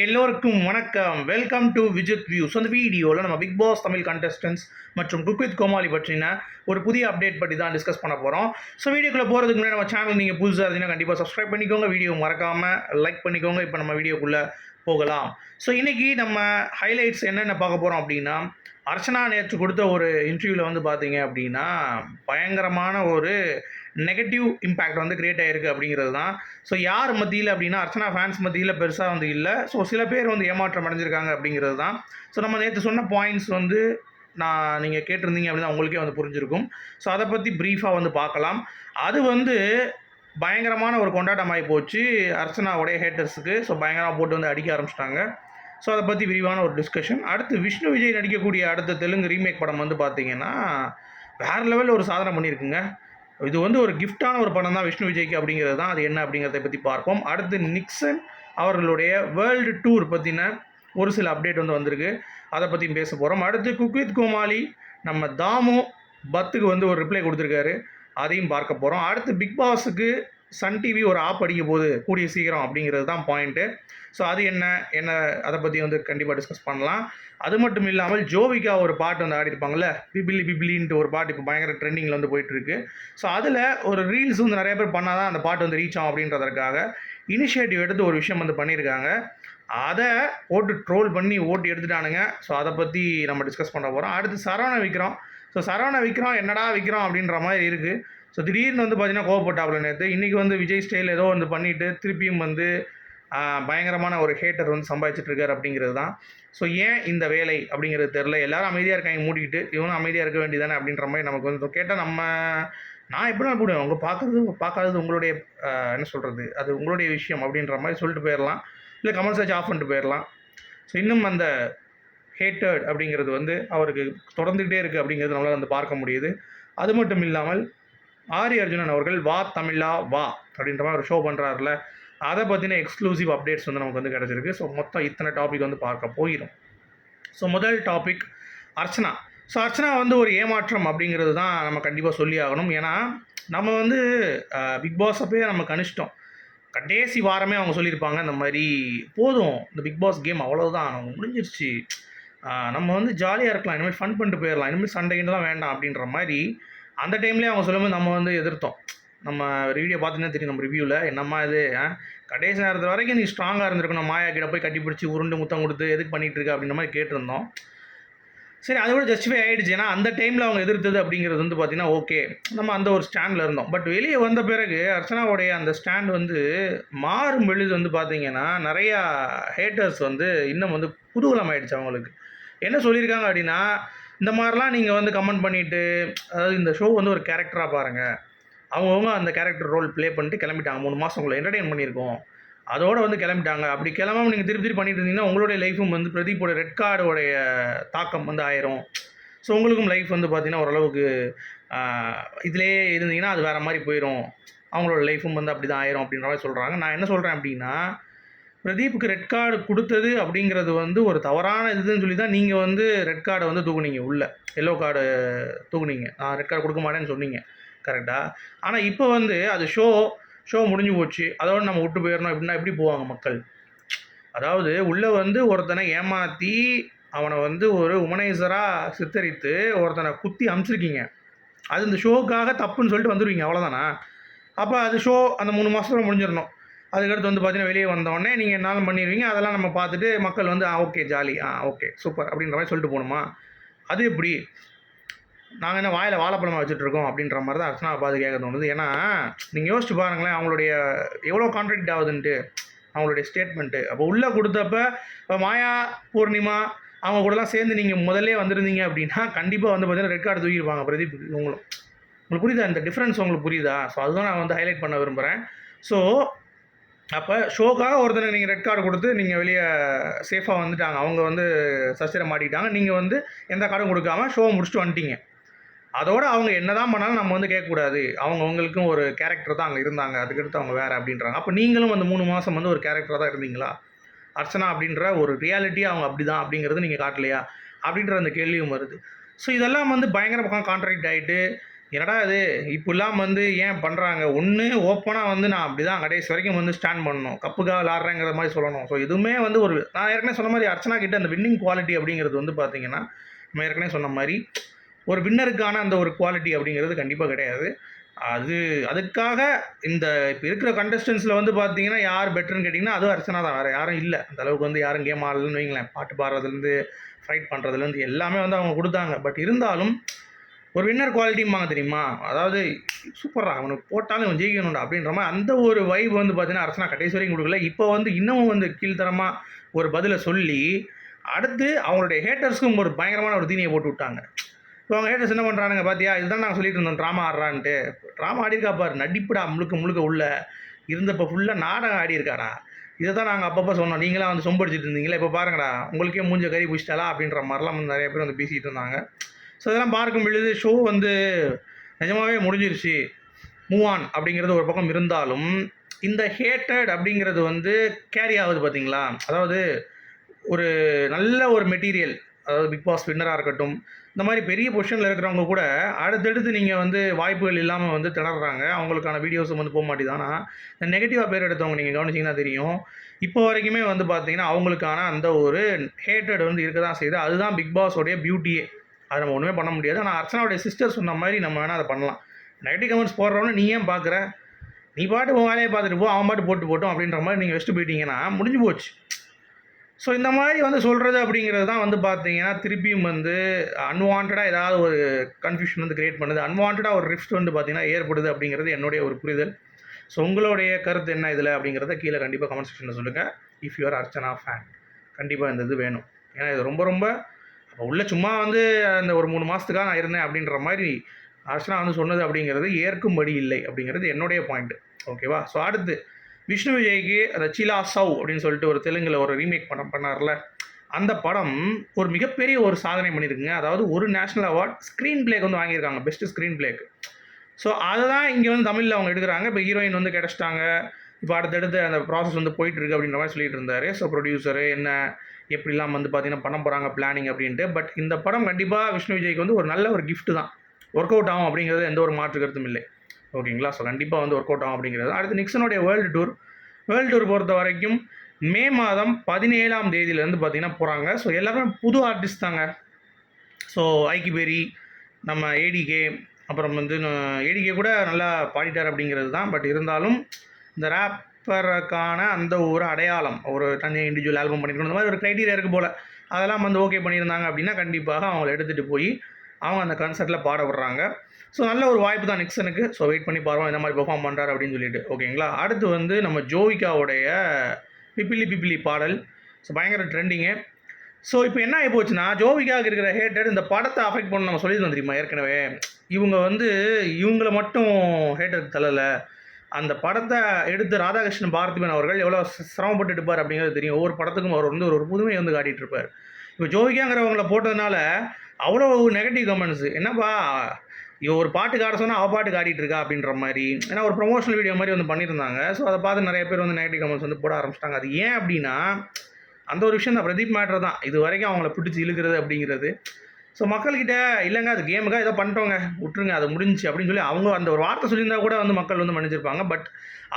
எல்லோருக்கும் வணக்கம். Welcome to Vijith views அந்த வீடியோவில் நம்ம பிக் பாஸ் தமிழ் கண்டஸ்டன்ஸ் மற்றும் குக்வித் கோமாளி பற்றின ஒரு புதிய அப்டேட் பற்றி தான் டிஸ்கஸ் பண்ண போகிறோம் ஸோ வீடியோக்குள்ளே போகிறதுக்கு முன்னாடி நம்ம சேனல் நீங்கள் புதுசாக இருந்தீங்கன்னா கண்டிப்பாக சப்ஸ்கிரைப் பண்ணிக்கோங்க. வீடியோ மறக்காமல் லைக் பண்ணிக்கோங்க. இப்போ நம்ம வீடியோக்குள்ளே போகலாம். ஸோ இன்றைக்கி நம்ம ஹைலைட்ஸ் என்னென்ன பார்க்க போகிறோம் அப்படின்னா அர்ச்சனா நேற்று கொடுத்த ஒரு இன்டர்வியூவில் வந்து பார்த்தீங்க அப்படின்னா பயங்கரமான ஒரு நெகட்டிவ் இம்பேக்ட் வந்து கிரியேட் ஆகிருக்கு அப்படிங்கிறது தான். ஸோ யார் மத்தியில் அப்படின்னா அர்ச்சனா ஃபேன்ஸ் மத்தியில் பெருசாக வந்து இல்லை. ஸோ சில பேர் வந்து ஏமாற்றம் அடைஞ்சிருக்காங்க அப்படிங்கிறது தான். ஸோ நம்ம நேற்று சொன்ன பாயிண்ட்ஸ் வந்து நான் நீங்கள் கேட்டிருந்தீங்க அப்படின்னா உங்களுக்கே வந்து புரிஞ்சிருக்கும். ஸோ அதை பற்றி ப்ரீஃபாக வந்து பார்க்கலாம் அது வந்து பயங்கரமான ஒரு கொண்டாட்டமாகி போச்சு. அர்ச்சனாவுடைய ஹேட்டர்ஸுக்கு ஸோ பயங்கரமாக போட்டு வந்து அடிக்க ஆரம்பிச்சிட்டாங்க. ஸோ அதை பற்றி விரிவான ஒரு டிஸ்கஷன் அடுத்து விஷ்ணு விஜய் நடிக்கக்கூடிய அடுத்த தெலுங்கு ரீமேக் படம் வந்து பார்த்தீங்கன்னா வேறு லெவலில் ஒரு சாதனை பண்ணியிருக்குங்க. இது வந்து ஒரு கிஃப்டான ஒரு படம் தான் விஷ்ணு விஜய்க்கு அப்படிங்கிறது தான். அது என்ன அப்படிங்கிறத பற்றி பார்ப்போம். அடுத்து நிக்சன் அவர்களுடைய வேர்ல்டு டூர் பற்றின ஒரு சில அப்டேட் வந்து வந்திருக்கு. அதை பற்றியும் பேச போகிறோம் அடுத்து குக் வித் கோமாளி நம்ம தாமு பத்துக்கு வந்து ஒரு ரிப்ளை கொடுத்துருக்காரு. அதையும் பார்க்க போகிறோம் அடுத்து பிக் பாஸுக்கு சன் டிவி ஒரு ஆப் அடிக்க போகுது கூடிய சீக்கிரம் அப்படிங்கிறது தான் பாயிண்ட்டு ஸோ அது என்ன? என்ன? அதை பற்றி வந்து கண்டிப்பாக டிஸ்கஸ் பண்ணலாம். அது மட்டும் இல்லாமல் ஜோவிகா ஒரு பாட்டு வந்து ஆடிருப்பாங்கல்ல பிபிலி பிபிலின்ட்டு ஒரு பாட்டு இப்போ பயங்கர ட்ரெண்டிங்கில் வந்து போயிட்டுருக்கு. ஸோ அதில் ஒரு ரீல்ஸ் வந்து நிறைய பேர் பண்ணால் தான் அந்த பாட்டு வந்து ரீச் ஆகும் அப்படின்றதற்காக இனிஷியேட்டிவ் எடுத்து ஒரு விஷயம் வந்து பண்ணியிருக்காங்க. அதை ஓட்டு ட்ரோல் பண்ணி ஓட்டு எடுத்துட்டானுங்க. ஸோ அதை பற்றி நம்ம டிஸ்கஸ் பண்ண போகிறோம் அடுத்து சரவண விக்ரம். ஸோ சரவண விக்ரம் என்னடா விக்ரம் அப்படின்ற மாதிரி இருக்குது ஸோ திடீர்னு வந்து பார்த்தீங்கன்னா கோவப்பட்டாப்புல நேற்று இன்றைக்கி வந்து விஜய் ஸ்டைல் ஏதோ வந்து பண்ணிவிட்டு திருப்பியும் வந்து பயங்கரமான ஒரு ஹேட்டர் வந்து சம்பாதிச்சுட்டு இருக்காரு அப்படிங்கிறது தான் ஸோ ஏன் இந்த வேலை அப்படிங்கிறது தெரில எல்லாரும் அமைதியாக இருக்காங்க மூடிக்கிட்டு. இவனும் அமைதியாக இருக்க வேண்டியதானே அப்படின்ற மாதிரி நமக்கு வந்து கேட்டால் நம்ம நான் எப்படி நான் போடுவேன். உங்கள் பார்க்குறது பார்க்காதது உங்களுடைய என்ன சொல்கிறது அது உங்களுடைய விஷயம் அப்படின்ற மாதிரி சொல்லிட்டு போயிடலாம் இல்லை கமெண்ட் சர்ச் ஆஃப் பண்ணிட்டு போயிடலாம் ஸோ இன்னும் அந்த ஹேட்டர்ட் அப்படிங்கிறது வந்து அவருக்கு தொடர்ந்துகிட்டே இருக்குது அப்படிங்கிறது நம்மளால் வந்து பார்க்க முடியுது. அது மட்டும் இல்லாமல் ஆரி அர்ஜுனன் அவர்கள் வா தமிழா வா அப்படின்ற மாதிரி ஒரு ஷோ பண்ணுறாருல அதை பற்றின எக்ஸ்க்ளூசிவ் அப்டேட்ஸ் வந்து நமக்கு வந்து கிடச்சிருக்கு. ஸோ மொத்தம் இத்தனை டாபிக் வந்து பார்க்க போயிடும் ஸோ முதல் டாபிக் அர்ச்சனா. ஸோ அர்ச்சனா வந்து ஒரு ஏமாற்றம் அப்படிங்கிறது தான் நம்ம கண்டிப்பாக சொல்லி ஆகணும். ஏன்னா நம்ம வந்து பிக் பாஸ் அப்பயே நம்ம கணிச்சிட்டோம். கடைசி வாரமே அவங்க சொல்லியிருப்பாங்க இந்த மாதிரி போதும். இந்த பிக் பாஸ் கேம் அவ்வளோதான் நம்ம முடிஞ்சிருச்சு. நம்ம வந்து ஜாலியாக இருக்கலாம். இனிமேல் ஃபன் பண்ணிட்டு போயிடலாம். இனிமேல் சண்டைலாம் வேண்டாம். அப்படின்ற மாதிரி அந்த டைம்லேயே அவங்க சொல்லும்போது நம்ம வந்து எதிர்த்தோம். நம்ம வீடியோ பார்த்தீங்கன்னா தெரியும் நம்ம ரிவ்யூவில் என்னம்மா இது? கடைசி நேரத்து வரைக்கும் நீ ஸ்ட்ராங்காக இருந்திருக்கணும். மாயா கிட்ட போய் கட்டி பிடிச்சி உருண்டு முத்தம் கொடுத்து எதுக்கு பண்ணிட்டு இருக்க அப்படின்ற மாதிரி கேட்டிருந்தோம். சரி அது கூட ஜஸ்டிஃபை ஆகிடுச்சு ஏன்னா அந்த டைமில் அவங்க எதிர்த்தது அப்படிங்கிறது வந்து பார்த்தீங்கன்னா ஓகே நம்ம அந்த ஒரு ஸ்டாண்டில் இருந்தோம். பட் வெளியே வந்த பிறகு அர்ச்சனாவுடைய அந்த ஸ்டாண்ட் வந்து மாறும் பொழுது வந்து பார்த்தீங்கன்னா நிறையா ஹேட்டர்ஸ் வந்து இன்னும் வந்து குதூகலம் ஆயிடுச்சு அவங்களுக்கு. என்ன சொல்லியிருக்காங்க அப்படின்னா இந்த மாதிரிலாம் நீங்கள் வந்து கமெண்ட் பண்ணிவிட்டு அதாவது இந்த ஷோ வந்து ஒரு கேரக்டராக பாருங்கள் அவங்கவுங்க அந்த கேரக்டர் ரோல் ப்ளே பண்ணிட்டு கிளம்பிட்டாங்க. மூணு மாதம் உங்களை என்டர்டெயின் பண்ணியிருக்கோம். அதோடு வந்து கிளம்பிட்டாங்க. அப்படி கிளம்பாம நீங்கள் திருப்பி திருப்பி பண்ணிட்டு இருந்தீங்கன்னா உங்களுடைய லைஃபும் வந்து பிரதீப்போட ரெட் கார்டோடைய தாக்கம் வந்து ஆயிரும். ஸோ உங்களுக்கும் லைஃப் வந்து பார்த்திங்கன்னா ஓரளவுக்கு இதிலே இருந்தீங்கன்னா அது வேறு மாதிரி போயிடும் அவங்களோட லைஃபும் வந்து அப்படி தான் ஆயிரும் அப்படின்ற மாதிரி சொல்கிறாங்க நான் என்ன சொல்கிறேன் அப்படின்னா பிரதீப்புக்கு ரெட் கார்டு கொடுத்தது அப்படிங்கிறது வந்து ஒரு தவறான இதுன்னு சொல்லி தான் நீங்கள் வந்து ரெட் கார்டை வந்து தூக்குனீங்க உள்ளே. எல்லோ கார்டு தூக்குனீங்க. நான் ரெட் கார்டு கொடுக்க மாட்டேன்னு சொன்னீங்க. கரெக்டாக ஆனால் இப்போ வந்து அது ஷோ ஷோ முடிஞ்சு போச்சு. அதோட நம்ம விட்டு போயிடணும் அப்படின்னா எப்படி போவாங்க மக்கள்? அதாவது உள்ளே வந்து ஒருத்தனை ஏமாற்றி அவனை வந்து ஒரு உமனைசராக சித்தரித்து ஒருத்தனை குத்தி அமுச்சிருக்கீங்க. அது இந்த ஷோக்காக தப்புன்னு சொல்லிட்டு வந்துடுவீங்க அவ்வளோதானா அப்போ அது ஷோ அந்த மூணு மாதத்துல முடிஞ்சிடணும். அதுக்கடுத்து வந்து பார்த்தீங்கன்னா வெளியே வந்தோடனே நீங்கள் என்னாலும் பண்ணிடுவீங்க. அதெல்லாம் நம்ம பார்த்துட்டு மக்கள் வந்து ஆ ஓகே ஜாலி. ஆ ஓகே சூப்பர். அப்படின்ற மாதிரி சொல்லிட்டு போகணுமா? அது எப்படி? நாங்கள் என்ன வாயில் வாழைப்பழமாக வச்சுட்ருக்கோம் அப்படின்ற மாதிரி தான் அர்ச்சனா பார்த்து கேட்க தோணுது. ஏன்னா நீங்கள் யோசிச்சு பாருங்களேன் அவங்களுடைய எவ்வளோ கான்ட்ராக்ட் ஆகுதுன்ட்டு அவங்களுடைய ஸ்டேட்மெண்ட்டு அப்போ உள்ளே கொடுத்தப்ப இப்போ மாயா பூர்ணிமா அவங்க கூடலாம் சேர்ந்து நீங்கள் முதல்ல வந்திருந்தீங்க அப்படின்னா கண்டிப்பாக வந்து பார்த்தீங்கன்னா ரெட் கார்டு தூக்கியிருப்பாங்க பிரதீப் உங்களும் உங்களுக்கு புரியுதா? இந்த டிஃப்ரென்ஸ் உங்களுக்கு புரியுதா? ஸோ அதுதான் நான் வந்து ஹைலைட் பண்ண விரும்புகிறேன் ஸோ அப்போ ஷோக்காக ஒருத்தனுக்கு நீங்கள் ரெட் கார்டு கொடுத்து நீங்கள் வெளியே சேஃபாக வந்துட்டாங்க. அவங்க வந்து சசிரம் மாட்டிக்கிட்டாங்க. நீங்கள் வந்து எந்த கார்டும் கொடுக்காம ஷோ முடிச்சுட்டு வந்துட்டீங்க. அதோடு அவங்க என்ன தான் பண்ணாலும் நம்ம வந்து கேட்கக்கூடாது. அவங்க அவங்களுக்கும் ஒரு கேரக்டர் தான் அங்கே இருந்தாங்க. அதுக்கடுத்து அவங்க வேறு அப்படின்றாங்க. அப்போ நீங்களும் அந்த மூணு மாதம் வந்து ஒரு கேரக்டராக தான் இருந்தீங்களா? அர்ச்சனா அப்படின்ற ஒரு ரியாலிட்டி அவங்க அப்படி தான் அப்படிங்கிறது நீங்கள் காட்டலையா? அப்படின்ற அந்த கேள்வியும் வருது. ஸோ இதெல்லாம் வந்து பயங்கர பக்கம் கான்ட்ராக்ட் ஆகிட்டு என்னடா இது? இப்படிலாம் வந்து ஏன் பண்ணுறாங்க ஒன்று ஓப்பனாக வந்து நான் அப்படி தான் கடைசி வரைக்கும் வந்து ஸ்டாண்ட் பண்ணணும். கப்புக்காக விளாட்றேங்கிற மாதிரி சொல்லணும். ஸோ இதுவுமே வந்து ஒரு நான் ஏற்கனவே சொன்ன மாதிரி அர்ச்சனா கிட்ட அந்த வின்னிங் குவாலிட்டி அப்படிங்கிறது வந்து பார்த்தீங்கன்னா நம்ம ஏற்கனவே சொன்ன மாதிரி ஒரு வின்னருக்கான அந்த ஒரு குவாலிட்டி அப்படிங்கிறது கண்டிப்பாக கிடையாது. அது அதுக்காக இந்த இப்போ இருக்கிற கண்டஸ்டன்ஸில் வந்து பார்த்தீங்கன்னா யார் பெட்டர்னு கேட்டிங்கன்னா அதுவும் அர்ச்சனா தான். வேறு யாரும் இல்லை. அந்த அளவுக்கு வந்து யாரும் கேம் ஆடலன்னு வைங்களேன். பாட்டு பாடுறதுலேருந்து ஃபைட் பண்ணுறதுலேருந்து எல்லாமே வந்து அவங்க கொடுத்தாங்க. பட் இருந்தாலும் ஒரு வின்னர் குவாலிட்டிம்பாங்க தெரியுமா? அதாவது சூப்பரா அவனுக்கு போட்டாலும் இவன் ஜெயிக்கணும்டா அப்படின்ற மாதிரி அந்த ஒரு வைப் வந்து பார்த்தீங்கன்னா அரசனா கடைசி வரைக்கும் கொடுக்கல. இப்போ வந்து இன்னமும் வந்து கீழ்த்தரமாக ஒரு பதிலை சொல்லி அடுத்து அவங்களுடைய ஹேட்டர்ஸ்க்கும் ஒரு பயங்கரமான ஒரு தீனியை போட்டு விட்டாங்க. இப்போ அவங்க ஹேட்டர்ஸ் என்ன பண்ணுறானுங்க பார்த்தியா இதுதான் நாங்கள் சொல்லிட்டு இருந்தோம் ட்ராமா ஆடுறான்ட்டு. ட்ராமா ஆடிருக்கா பாரு நடிப்புடா முழுக்க முழுக்க உள்ள. இருந்தப்போ ஃபுல்லாக நாடகம் ஆடியிருக்காடா இதை தான் நாங்கள் அப்பப்போ சொன்னோம். நீங்களாம் வந்து சொம்படிச்சிட்டு இருந்தீங்களே இப்போ பாருங்கடா உங்களுக்கே மூஞ்ச கறி பிடிச்சிட்டாலா அப்படின்ற மாதிரிலாம் வந்து நிறைய பேர் வந்து பேசிகிட்டு இருந்தாங்க. ஸோ இதெல்லாம் பார்க்கும் பொழுது ஷோ வந்து நிஜமாகவே முடிஞ்சிருச்சு. மூவ் ஆன் அப்படிங்கிறது ஒரு பக்கம் இருந்தாலும் இந்த ஹேட்டட் அப்படிங்கிறது வந்து கேரி ஆகுது பார்த்தீங்களா? அதாவது ஒரு நல்ல ஒரு மெட்டீரியல் அதாவது பிக் பாஸ் வின்னராக இருக்கட்டும் இந்த மாதிரி பெரிய பொசிஷனில் இருக்கிறவங்க கூட அடுத்தடுத்து நீங்கள் வந்து வாய்ப்புகள் இல்லாமல் வந்து திணறாங்க. அவங்களுக்கான வீடியோஸும் வந்து போக மாட்டேதானா இந்த நெகட்டிவாக பேர் எடுத்தவங்க நீங்கள் கவனிச்சிங்கன்னா தெரியும். இப்போ வரைக்குமே வந்து பார்த்தீங்கன்னா அவங்களுக்கான அந்த ஒரு ஹேட்டட் வந்து இருக்க தான் செய்யுது. அதுதான் பிக் பாஸோடைய பியூட்டியே அதை நம்ம ஒன்றுமே பண்ண முடியாது. ஆனால் அர்ச்சனாவுடைய சிஸ்டர் சொன்ன மாதிரி நம்ம வேணால் அதை பண்ணலாம். நெகட்டிவ் கமெண்ட்ஸ் போடுறவனு நீ ஏன் பார்க்குற நீ பாட்டு உன் வேலையை பார்த்துட்டு போ அவன் பாட்டு போட்டு போட்டோம் அப்படின்ற மாதிரி நீங்கள் வச்சுட்டு போயிட்டீங்கன்னா முடிஞ்சு போச்சு. ஸோ இந்த மாதிரி வந்து சொல்கிறது அப்படிங்கிறது தான் வந்து பார்த்தீங்கன்னா திருப்பியும் வந்து அன்வான்டாக ஏதாவது ஒரு கன்ஃபியூஷன் வந்து கிரியேட் பண்ணுது. அன்வான்டாக ஒரு ரிஃப்ட் வந்து பார்த்தீங்கன்னா ஏற்படுது அப்படிங்கிறது என்னுடைய ஒரு புரிதல். ஸோ உங்களுடைய கருத்து என்ன இதில் அப்படிங்கிறத கீழே கண்டிப்பாக கமெண்ட் செக்ஷனில் சொல்லுங்கள் இஃப் யூஆர் அர்ச்சனா ஃபேன் கண்டிப்பாக இந்த இது வேணும். ஏன்னா இது ரொம்ப ரொம்ப உள்ளே சும்மா வந்து அந்த ஒரு மூணு மாதத்துக்காக நான் இருந்தேன் அப்படின்ற மாதிரி அர்ச்சனா வந்து சொன்னது அப்படிங்கிறது ஏற்கும்படி இல்லை அப்படிங்கிறது என்னுடைய பாயிண்ட் ஓகேவா ஸோ அடுத்து விஷ்ணு விஜய்க்கு அந்த சிலா சவ் அப்படின்னு சொல்லிட்டு ஒரு தெலுங்கில் ஒரு ரீமேக் படம் பண்ணார்ல. அந்த படம் ஒரு மிகப்பெரிய ஒரு சாதனை பண்ணியிருக்குங்க. அதாவது ஒரு நேஷ்னல் அவார்ட் ஸ்க்ரீன் பிளேக்கு வந்து வாங்கியிருக்காங்க. பெஸ்ட்டு ஸ்க்ரீன் பிளேக்கு ஸோ அதை தான் இங்கே வந்து தமிழில் அவங்க எடுக்கிறாங்க. இப்போ ஹீரோயின் வந்து கிடச்சிட்டாங்க. இப்போ அடுத்தடுத்து அந்த ப்ராசஸ் வந்து போயிட்டுருக்கு அப்படின்ற மாதிரி சொல்லிட்டு இருந்தார். ஸோ ப்ரொடியூசரு என்ன எப்படிலாம் வந்து பார்த்தீங்கன்னா பண்ண போகிறாங்க பிளானிங் அப்படின்ட்டு. பட் இந்த படம் கண்டிப்பாக விஷ்ணு விஜய்க்கு வந்து ஒரு நல்ல ஒரு கிஃப்ட் தான். ஒர்க் அவுட் ஆகும் அப்படிங்கிறது எந்த ஒரு மாற்று கருத்தும் இல்லை. ஓகேங்களா ஸோ கண்டிப்பாக வந்து ஒர்க் அவுட் ஆகும் அப்படிங்கிறது. அடுத்து நிக்சனுடைய வேர்ல்டு டூர் வேர்ல்டு டூர் பொறுத்த வரைக்கும் மே மாதம் பதினேழாம் தேதியிலேருந்து பார்த்தீங்கன்னா போகிறாங்க ஸோ எல்லாருமே புது ஆர்டிஸ்ட் தாங்க. ஸோ ஐக்கிபெரி நம்ம ஏடிகே அப்புறம் வந்து ஏடிகே கூட நல்லா பாடிட்டார் அப்படிங்கிறது தான். பட் இருந்தாலும் இந்த ரேப் ரேப்பருக்கான அந்த ஒரு அடையாளம் ஒரு தனி இண்டிவிஜுவல் ஆல்பம் பண்ணிக்கணும் இந்த மாதிரி ஒரு க்ரைட்டீரியா இருக்குது போல். அதெல்லாம் வந்து ஓகே பண்ணியிருந்தாங்க அப்படின்னா கண்டிப்பாக அவங்கள எடுத்துகிட்டு போய் அவங்க அந்த கன்சர்ட்டில் பாட விடுறாங்க. ஸோ நல்ல ஒரு வாய்ப்பு தான் நிக்சனுக்கு ஸோ வெயிட் பண்ணி பாருவோம் இந்த மாதிரி பெர்ஃபார்ம் பண்ணுறாரு அப்படின்னு சொல்லிட்டு. ஓகேங்களா அடுத்து வந்து நம்ம ஜோவிகாவுடைய பிப்பிலி பிப்பிலி பாடல். ஸோ பயங்கர ட்ரெண்டிங்கு ஸோ இப்போ என்ன ஆகி போச்சுன்னா ஜோவிகாவுக்கு இருக்கிற ஹேட்டர் இந்த படத்தை அஃபெக்ட் பண்ண நம்ம சொல்லியிருந்தோம் தெரியுமா? ஏற்கனவே. இவங்க வந்து இவங்கள மட்டும் ஹேட்டர் தள்ளலை. அந்த படத்தை எடுத்து ராதாகிருஷ்ணன் பார்த்திபன் அவர்கள் எவ்வளோ சிரமப்பட்டு எடுப்பார் அப்படிங்கிறது தெரியும். ஒவ்வொரு படத்துக்கும் அவர் வந்து ஒரு புதுமையை வந்து காட்டிகிட்டு இருப்பார். இப்போ ஜோவிகாங்கிறவங்கள போட்டதுனால அவ்வளோ நெகட்டிவ் கமெண்ட்ஸு என்னப்பா இவ ஒரு பாட்டு காட சொன்னால் அவள் பாட்டு ஆடிட்டு இருக்கா அப்படின்ற மாதிரி. ஏன்னா ஒரு ப்ரொமோஷனல் வீடியோ மாதிரி வந்து பண்ணியிருந்தாங்க. ஸோ அதை பார்த்து நிறைய பேர் வந்து நெகட்டிவ் கமெண்ட்ஸ் வந்து போட ஆரம்பிச்சிட்டாங்க. அது ஏன் அப்படின்னா அந்த ஒரு விஷயம் தான். பிரதீப் மேட்ரு தான். இது வரைக்கும் அவங்கள பிடிச்சி இழுக்கிறது அப்படிங்கிறது. ஸோ மக்கள்கிட்ட இல்லைங்க அது கேமுக்காக ஏதோ பண்ணிட்டோங்க விட்டுருங்க அது முடிஞ்சு அப்படின்னு சொல்லி அவங்க அந்த ஒரு வார்த்தை சொல்லியிருந்தா கூட வந்து மக்கள் வந்து மன்னிச்சிருப்பாங்க. பட்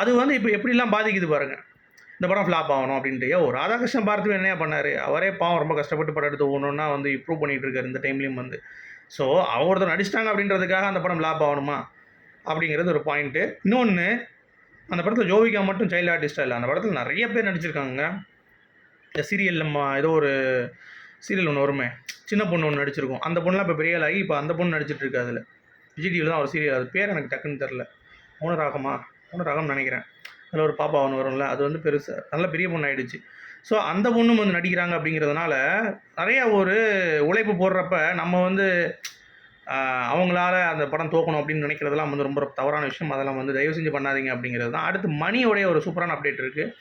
அது வந்து இப்போ எப்படிலாம் பாதிக்குது பாருங்க. இந்த படம் ஃப்ளாப் ஆகணும் அப்படின்ட்டு. ஓ ராதாகிருஷ்ணன் பார்த்து என்னையா பண்ணார்? அவரே பாவம் ரொம்ப கஷ்டப்பட்டு படம் எடுத்து ஒன்றுன்னா வந்து இம்ப்ரூவ் பண்ணிகிட்டு இருக்காரு இந்த டைம்லேயும் வந்து. ஸோ அவங்க ஒருத்தர் நடிச்சிட்டாங்க அப்படின்றதுக்காக அந்த படம் ஃப்ளாப் ஆகணுமா? அப்படிங்கிறது ஒரு பாயிண்ட்டு இன்னொன்று அந்த படத்தில் ஜோவிகா மட்டும் சைல்டு ஆர்டிஸ்டாக இல்லை. அந்த படத்தில் நிறைய பேர் நடிச்சிருக்காங்க இந்த சீரியல் நம்ம ஏதோ ஒரு சீரியல் ஒன்று வருமே. சின்ன பொண்ணு ஒன்று நடிச்சிருக்கோம். அந்த பொண்ணுலாம் இப்போ பெரிய ஆகி இப்போ அந்த பொண்ணு நடிச்சிட்டு இருக்கு அதில். விஜய் டிவியில் தான் ஒரு சீரியல் அது பேர் எனக்கு டக்குன்னு தெரில மௌனராகமா மௌனராகம் நினைக்கிறேன். அதில் ஒரு பாப்பா ஒன்று வரும்ல அது வந்து பெருசு. நல்ல பெரிய பொண்ணு ஆகிடுச்சு ஸோ அந்த பொண்ணும் வந்து நடிக்கிறாங்க அப்படிங்கிறதுனால நிறையா ஒரு உழைப்பு போடுறப்ப நம்ம வந்து அவங்களால அந்த படம் தோக்கணும் அப்படின்னு நினைக்கிறதெல்லாம் வந்து ரொம்ப தவறான விஷயம். அதெல்லாம் வந்து தயவு செஞ்சு பண்ணாதீங்க அப்படிங்கிறது தான். அடுத்து மணியோடைய ஒரு சூப்பரான அப்டேட் இருக்குது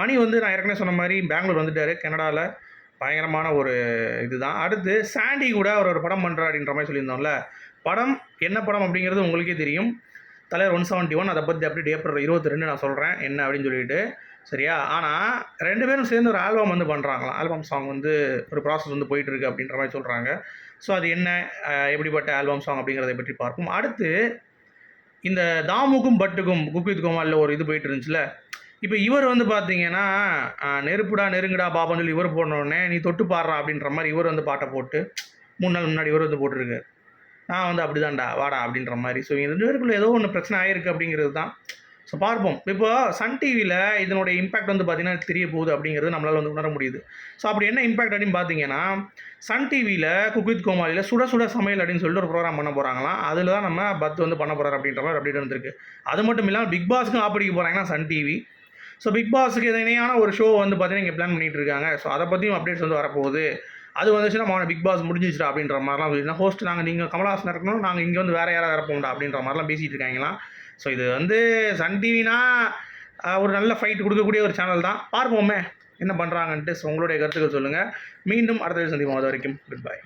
மணி வந்து நான் ஏற்கனவே சொன்ன மாதிரி பெங்களூர் வந்துட்டார். கனடாவில் பயங்கரமான ஒரு இதுதான். அடுத்து சாண்டி கூட அவர் ஒரு படம் பண்ணுறார் அப்படின்ற மாதிரி சொல்லியிருந்தோம்ல. படம் என்ன படம் அப்படிங்கிறது உங்களுக்கே தெரியும். தலைவர் ஒன் செவன்ட்டி ஒன் அதை பற்றி அப்படி ஏப்ரல் இருபத்தி ரெண்டு நான் சொல்கிறேன் என்ன அப்படின்னு சொல்லிட்டு. சரியா? ஆனால் ரெண்டு பேரும் சேர்ந்து ஒரு ஆல்பம் வந்து பண்ணுறாங்களாம் ஆல்பம் சாங் வந்து ஒரு ப்ராசஸ் வந்து போயிட்டுருக்கு அப்படின்ற மாதிரி சொல்கிறாங்க ஸோ அது என்ன? எப்படிப்பட்ட ஆல்பம் சாங் அப்படிங்கிறத பற்றி பார்ப்போம். அடுத்து இந்த தாமுக்கும் பட்டுக்கும் குக்வித் கோமாலில் ஒரு இது போயிட்டு இருந்துச்சுல இப்போ இவர் வந்து பார்த்தீங்கன்னா நெருப்புடா நெருங்குடா பாபான்னு சொல்லி இவர் போனோடனே நீ தொட்டு பாடுறா அப்படின்ற மாதிரி இவர் வந்து பாட்டை போட்டு மூணு நாள் முன்னாடி இவர் வந்து போட்டிருக்காரு. நான் வந்து அப்படிதான்டா வாடா அப்படின்ற மாதிரி. ஸோ இந்த ரெண்டு பேருக்குள்ள ஏதோ ஒன்று பிரச்சனை ஆயிருக்கு அப்படிங்கிறது தான். ஸோ பார்ப்போம். இப்போ சன் டிவியில் இதனுடைய இம்பாக்ட் வந்து பார்த்தீங்கன்னா தெரிய போகுது அப்படிங்கிறது நம்மளால் வந்து உணர முடியுது. ஸோ அப்படி என்ன இம்பாக்ட் அப்படின்னு பார்த்தீங்கன்னா சன் டிவியில் குக்வித் கோமாளியில் சுட சுட சமையல் அப்படின்னு சொல்லிட்டு ஒரு ப்ரோக்ராம் பண்ண போகிறாங்களாம் அதில் தான் நம்ம பத் வந்து பண்ண போகிறார் அப்படின்ற மாதிரி அப்டேட் வந்திருக்கு. அது மட்டும் இல்லாமல் பிக் பாஸ்க்கும் ஆப்படிக்க போகிறாங்கன்னா சன் டிவி. ஸோ பிக் பாஸுக்கு இணையான ஒரு ஷோ வந்து பார்த்தீங்கன்னா இங்கே பிளான் பண்ணிட்டு இருக்காங்க. ஸோ அதை பற்றியும் அப்டேட்ஸ் வந்து வரப்போகுது. அது வந்துச்சுன்னா பிக் பாஸ் முடிஞ்சிச்சிடா அப்படின்ற மாதிரிலாம் சொல்லிட்டு ஹோஸ்ட் நாங்கள் நீங்கள் கமலஹாசன் இருக்கணும் நாங்கள் இங்கே வந்து வேறு யாராவது வரப்போம்டா அப்படின்ற மாதிரிலாம் பேசிகிட்டு இருக்காங்களாம் ஸோ இது வந்து சன் டிவினா ஒரு நல்ல ஃபைட் கொடுக்கக்கூடிய ஒரு சேனல் தான். பார்ப்போமே என்ன பண்ணுறாங்கன்ட்டு ஸோ உங்களுடைய கருத்துக்கள் சொல்லுங்கள் மீண்டும் அடுத்த சந்திப்போம். அது வரைக்கும் குட் பை